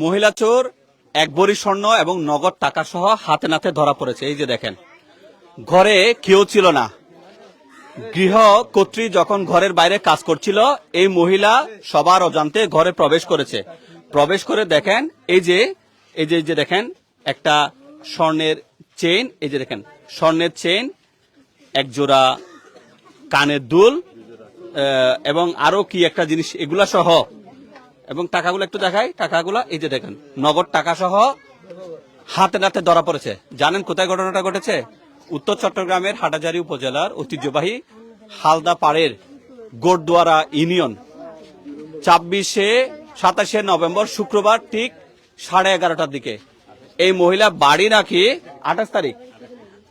মহিলা চোর, এক ভরি স্বর্ণ এবং নগদ টাকা সহ হাতে নাতে ধরা পড়েছে। এই যে দেখেন, ঘরে কেউ ছিল না। গৃহ কর্ত্রী যখন ঘরের বাইরে কাজ করছিল, এই মহিলা সবার অজান্তে ঘরে প্রবেশ করেছে। প্রবেশ করে দেখেন, এই যে এই যে যে দেখেন, একটা স্বর্ণের চেইন, এই যে দেখেন, স্বর্ণের চেইন, এক জোড়া কানের দুল এবং আরও কি একটা জিনিস, এগুলা সহ এবং টাকাগুলো একটু দেখাই। টাকাগুলো এই যে দেখেন, নগদ টাকা সহ হাতে নাতে ধরা পড়েছে। জানেন কোথায় ঘটনাটা ঘটেছে? উত্তর চট্টগ্রামের হাটাজারি উপজেলার ঐতিহ্যবাহী হালদা পাড়ের গোড়দুয়ারা ইউনিয়ন। ছাব্বিশে সাতাশে নভেম্বর শুক্রবার ঠিক সাড়ে এগারোটার দিকে। এই মহিলা বাড়ি নাকি, আঠাশ তারিখ।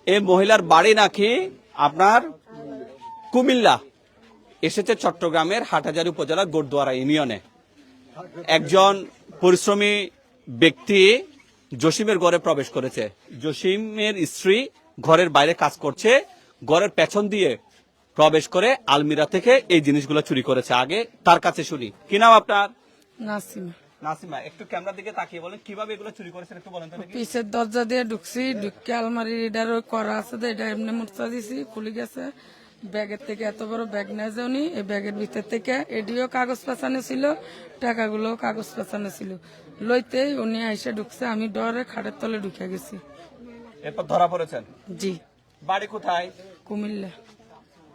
এই মহিলার বাড়ি নাকি আপনার কুমিল্লা। এসেছে চট্টগ্রামের হাটাজারি উপজেলার গোড়দুয়ারা ইউনিয়নে। একজন পরিশ্রমী ব্যক্তি জসিমের ঘরে প্রবেশ করেছে। জসিমের স্ত্রী ঘরের বাইরে কাজ করছে ঘরের পেছন দিয়ে প্রবেশ করে আলমিরা থেকে এই জিনিসগুলো চুরি করেছে। আগে তার কাছে শুনি। কি নাম আপনার? নাসিমা। নাসিমা একটু ক্যামেরার দিকে তাকিয়ে বলেন কীভাবে এগুলো চুরি করেছেন একটু বলেন তো পিছের দরজা দিয়ে ঢুকছি ঢুকে আলমারি এটার করা আছে এটা এমনি দিছি খুলে গেছে। ব্যাগের থেকে এত বড় ব্যাগ নেয় যাওনি এই ব্যাগের ভিতর থেকে এডিও কাগজ পেছানো ছিল টাকাগুলো কাগজ পেছানো ছিল। লইতেই উনি এসে ঢুকছে আমি ডরে খাটের তলে ঢুকে গেছি। এরপর ধরা পড়েছেন? জি। বাড়ি কোথায়? কুমিল্লা।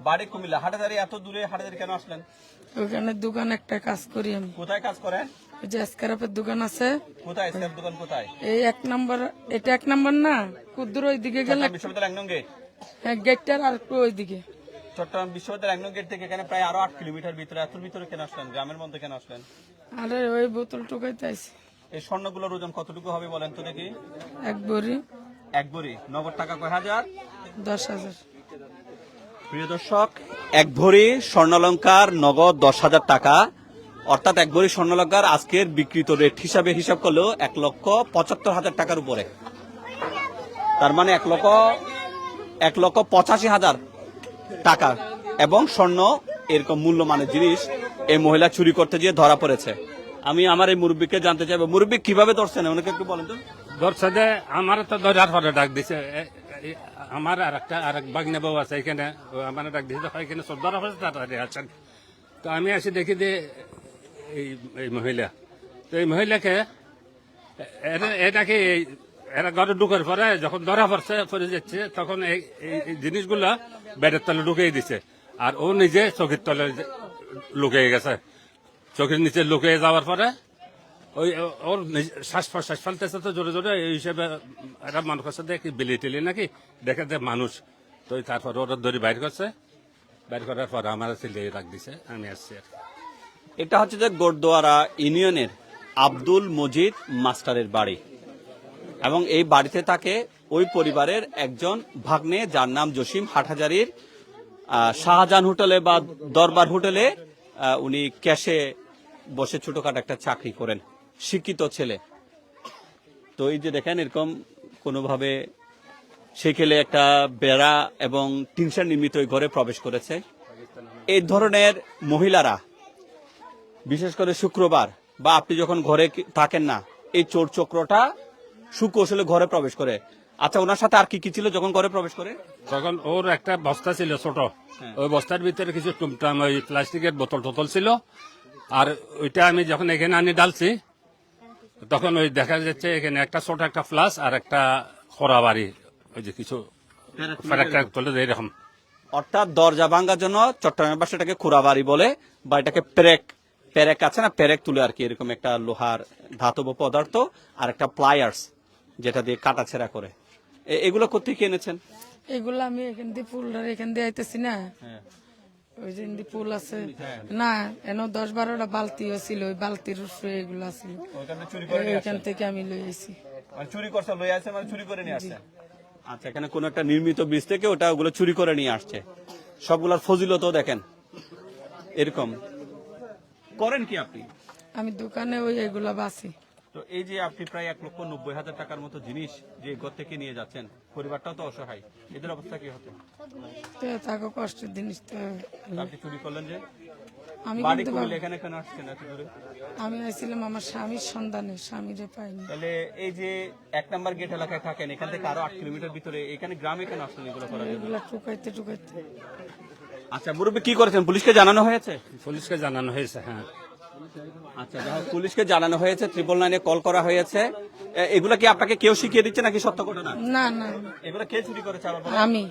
বাড়ি কুমিল্লা। হাটাজারি এত দূরে হাটাজারি কেন আসলেন? ওখানে দোকান একটা কাজ করি আমি। কোথায় কাজ করেন? যে স্ক্রাপের দোকান আছে। কোথায় সেফ দোকান কোথায়? এই এক নম্বর এটা এক নম্বর না? কুদ্দুর ওইদিকে গেলে বিশ্ববিদ্যালয় এক নং গেট হ্যাঁ গেটটার আর একটু ওইদিকে। চট্টগ্রাম বিশ্ববিদ্যালয় এক নং গেট থেকে এখানে প্রায় আরও আট কিলোমিটার ভিতরে এত ভিতরে কেন আসলেন? গ্রামের মধ্যে কেন আসলেন? আরে ওই বোতল টুকাইতে আইছি। এই স্বর্ণগুলোর ওজন কতটুকু হবে বলেন তো দেখি? এক বড়ি। এক ভরি নগদ টাকা কয় হাজার? দশ হাজার। প্রিয় দর্শক এক ভরি স্বর্ণালঙ্কার নগদ দশ হাজার টাকা। অর্থাৎ এক ভরি স্বর্ণালঙ্কার আজকের বিক্রিত রেট হিসাবে হিসাব করলেও এক লক্ষ পঁচাত্তর হাজার টাকার উপরে। তার মানে এক লক্ষ এক লক্ষ পঁচাশি হাজার। টাকা এবং স্বর্ণ এরকম মূল্যমানের জিনিস এই মহিলা চুরি করতে গিয়ে ধরা পড়েছে। আমি আমার এই মুরব্বীকে জানতে চাইব, মুরব্বী কীভাবে ধরছেন? ওনাকে একটু বলেন তো। ধরছে যে আমার তো ধরার পরে ডাক দিছে। আমার আর একটা আর এক বাগনা বউ আছে এখানে। আমার ডাক দিছে এখানে সব ধরা হয়েছে তাড়াতাড়ি আছেন। তো আমি আসি দেখি যে এই মহিলা। তো এই মহিলাকে এটাকে এরা ঘরে ঢুকার পরে, যখন ধরা পড়ছে, পড়ে যাচ্ছে, তখন এই জিনিসগুলা বেডের তলে ঢুকিয়ে দিছে। আর ও নিজে চোখের তলে লুকিয়ে গেছে। চোখের নিচে লুকিয়ে যাওয়ার পরে, ওই ওর শ্বাস প্রশ্বাস ফেলতেছে তো জোরে জোরে, এই হিসেবে একটা মানুষ কাছে দেখি বিলি টিলি নাকি? দেখে যে মানুষ। তো তারপর ওরা ধরে বাইর করছে। বাইর করার পর আমার ছেলে রাখ দিছে, আমি আসছি আর এটা হচ্ছে যে গোরদোয়ারা ইউনিয়নের আব্দুল মজিদ মাস্টারের বাড়ি। এবং এই বাড়িতে থাকে ওই পরিবারের একজন ভাগ্নে, যার নাম জসিম হাটহাজারির। শাহজাহান হোটেলে বা দরবার হোটেলে উনি ক্যাশে বসে ছোটখাটো একটা চাকরি করেন, শিক্ষিত ছেলে। তো এই যে দেখেন, এরকম কোনোভাবে সেখানে একটা বেড়া এবং টিনশার নির্মিত ওই ঘরে প্রবেশ করেছে। এই ধরনের মহিলারা, বিশেষ করে শুক্রবার, বা আপনি যখন ঘরে থাকেন না, এই চোর চক্রটা সুকৌশলে ঘরে প্রবেশ করে। আচ্ছা ওনার সাথে আর কি কি ছিল যখন ঘরে প্রবেশ করে? তখন ওর একটা বস্তা ছিল ছোট ওই বস্তার ভিতরে কিছু টুমটাম ওই প্লাস্টিকের বোতল টোতল ছিল। আর ওইটা আমি যখন এখানে আনি ডালছি তখন ওই দেখা যাচ্ছে এখানে একটা ছোট একটা ফ্লাস আর একটা খরা বাড়ি ওই যে কিছু এরকম। অর্থাৎ দরজা ভাঙ্গার জন্য চট্টগ্রামের পাশে এটাকে খুরাবাড়ি বলে বা এটাকে পেরেক পেরেক আছে না পেরেক তুলে আর কি এরকম একটা লোহার ধাতব পদার্থ আর একটা প্লায়ার্স যেটা দিয়ে কাটাছেড়া করে। এ- এগুলো কোথেকে এনেছেন? এগুলো আমি এখান দিয়ে ফুলটার এখান দিয়ে আইতেছি না। ওই যে দিয়ে ফুল আছে। না এন দশ বারোটা বালতিও ছিল ওই বালতির উপরে এগুলো আছিল। ওইখান থেকে আমি লই আইছি। মানে চুরি করছে লই আসছে মানে চুরি করে নিয়ে আসছে আচ্ছা এখানে কোন একটা নির্মিত বীজ থেকে ওটা ওগুলো চুরি করে নিয়ে আসছে। সবগুলার ফজিলতও দেখেন। এরকম। করেন কি আপনি? আমি দোকানে ওই এগুলা বাসি। তো এই যে আপনি প্রায় এক লক্ষ নব্বই হাজার টাকার মতো জিনিস যে ঘর থেকে নিয়ে যাচ্ছেন পরিবারটাও তো অসহায়। এদের অবস্থা কি হতো? তো থাকো কষ্টের জিনিস তো আপনি চুরি করলেন যে? আমি বাড়ি কিন্তু এখানে কেন আসছেন এত দূরে? আমি আইছিলাম আমার স্বামীর সন্ধানে স্বামীরে পাইনি তাহলে এই যে এক নাম্বার গেট এলাকায় থাকেন এখান থেকে আরও আট কিলোমিটার ভিতরে এখানে গ্রামে কেন আসলেন এগুলো করার জন্য? এগুলা টুকাইতে টুকাইতে আচ্ছা মুরব্বী কি করেছেন? পুলিশকে জানানো হয়েছে? পুলিশকে জানানো হয়েছে হ্যাঁ। আচ্ছা যাই হোক, পুলিশকে জানানো হয়েছে ট্রিপল নাইনে কল করা হয়েছে। এগুলো কি আপনাকে কেউ শিখিয়ে দিচ্ছে নাকি সত্য ঘটনা? না না। এগুলো কে চুরি করেছে বলেন? আমি।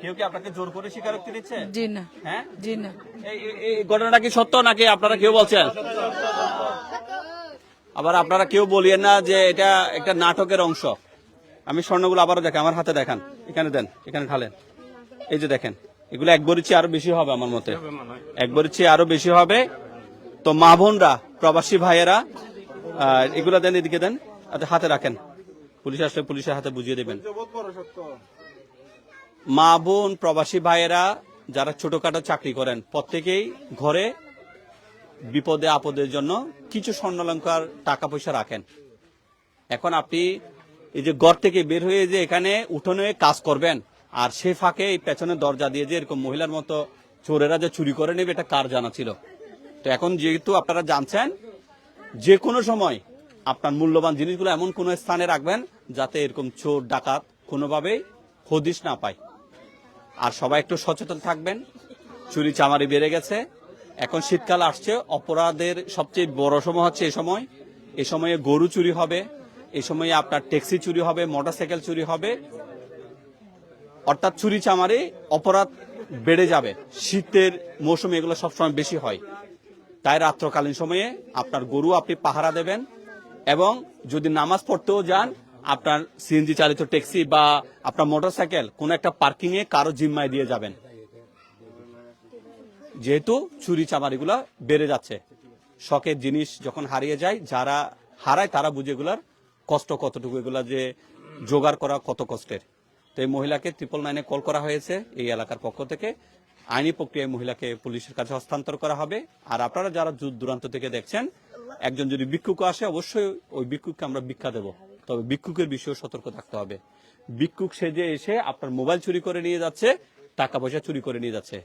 কেউ কি আপনাকে জোর করে স্বীকারোক্তি দিচ্ছে? জি না। হ্যাঁ? জি না। এই- এই- এই ঘটনাটা কি সত্য নাকি আপনারা কেউ বলছেন? আবার আপনারা কেউ বলিয়েন না যে এটা একটা নাটকের অংশ। আমি স্বর্ণগুলো আবারও দেখেন আমার হাতে দেখান। এখানে দেন এখানে ঢালেন। এই যে দেখেন এগুলো এক আরও বেশি হবে আমার মতে। এক আরও বেশি হবে। তো মা বোনরা প্রবাসী ভাইয়েরা এগুলা দেন এদিকে দেন আচ্ছা, হাতে রাখেন। পুলিশ আসলে পুলিশের হাতে বুঝিয়ে দেবেন। মা বোন প্রবাসী ভাইয়েরা যারা ছোটখাটো চাকরি করেন প্রত্যেকেই ঘরে বিপদে আপদের জন্য কিছু স্বর্ণালঙ্কার টাকা পয়সা রাখেন। এখন আপনি এই যে ঘর থেকে বের হয়ে যে এখানে উঠোনে কাজ করবেন আর সে ফাঁকে এই পেছনের দরজা দিয়ে যে এরকম মহিলার মতো চোরেরা যে চুরি করে নেবে এটা কার জানা ছিল? তো এখন যেহেতু আপনারা জানছেন যে কোনো সময় আপনার মূল্যবান জিনিসগুলো এমন কোনো স্থানে রাখবেন যাতে এরকম চোর, ডাকাত কোনোভাবেই হদিশ না পায়। আর সবাই একটু সচেতন থাকবেন, চুরি চামারি বেড়ে গেছে। এখন শীতকাল আসছে, অপরাধের সবচেয়ে বড় সময় হচ্ছে এ সময়। এ সময়ে গরু চুরি হবে, এ সময়ে আপনার ট্যাক্সি চুরি হবে, মোটরসাইকেল চুরি হবে। অর্থাৎ চুরি চামারি, অপরাধ বেড়ে যাবে। শীতের মৌসুমে এগুলো সবসময় বেশি হয়। তাই রাত্রকালীন সময়ে আপনার গরু আপনি পাহারা দেবেন এবং যদি নামাজ পড়তেও যান, আপনার সিএনজি চালিত ট্যাক্সি বা আপনার মোটরসাইকেল কোন একটা পার্কিং এ কারও জিম্মায় দিয়ে যাবেন। যেহেতু চুরি চামারিগুলা বেড়ে যাচ্ছে। শখের জিনিস যখন হারিয়ে যায়, যারা হারায় তারা বুঝে এগুলার কষ্ট কতটুকু, এগুলা যে জোগাড় করা কত কষ্টের। তো এই মহিলাকে ট্রিপল নাইনে কল করা হয়েছে এই এলাকার পক্ষ থেকে। আইনি প্রক্রিয়ায় মহিলাকে পুলিশের কাছে হস্তান্তর করা হবে। আর আপনারা যারা দূর দূরান্ত থেকে দেখছেন, একজন যদি ভিক্ষুক আসে, অবশ্যই ওই ভিক্ষুককে আমরা ভিক্ষা দেব। তবে ভিক্ষুকের বিষয়ে সতর্ক থাকতে হবে। ভিক্ষুক সেজে এসে আপনার মোবাইল চুরি করে নিয়ে যাচ্ছে, টাকা পয়সা চুরি করে নিয়ে যাচ্ছে।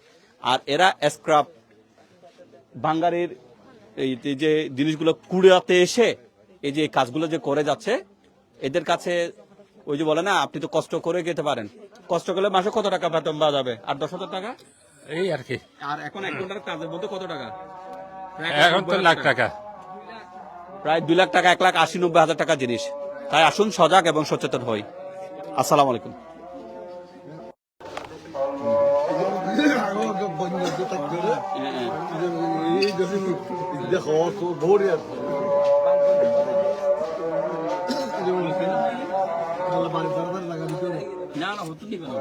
আর এরা স্ক্রাপ বাঙ্গারের এই যে জিনিসগুলো কুড়াতে এসে, এই যে কাজগুলো যে করে যাচ্ছে, এদের কাছে ওই যে বলে না আপনি তো কষ্ট করে খেতে পারেন। কষ্ট করলে মাসে কত টাকা বেতন পাওয়া যাবে আর দশ হাজার টাকা? এই আর কি। আর এখন এক ঘণ্টার কাজের মধ্যে কত টাকা? এখন তো লাখ টাকা। প্রায় দুই লাখ টাকা এক লাখ আশি নব্বই হাজার টাকা জিনিস। তাই আসুন সজাগ এবং সচেতন হই। আসসালাম আলাইকুম। না হতে দিবে না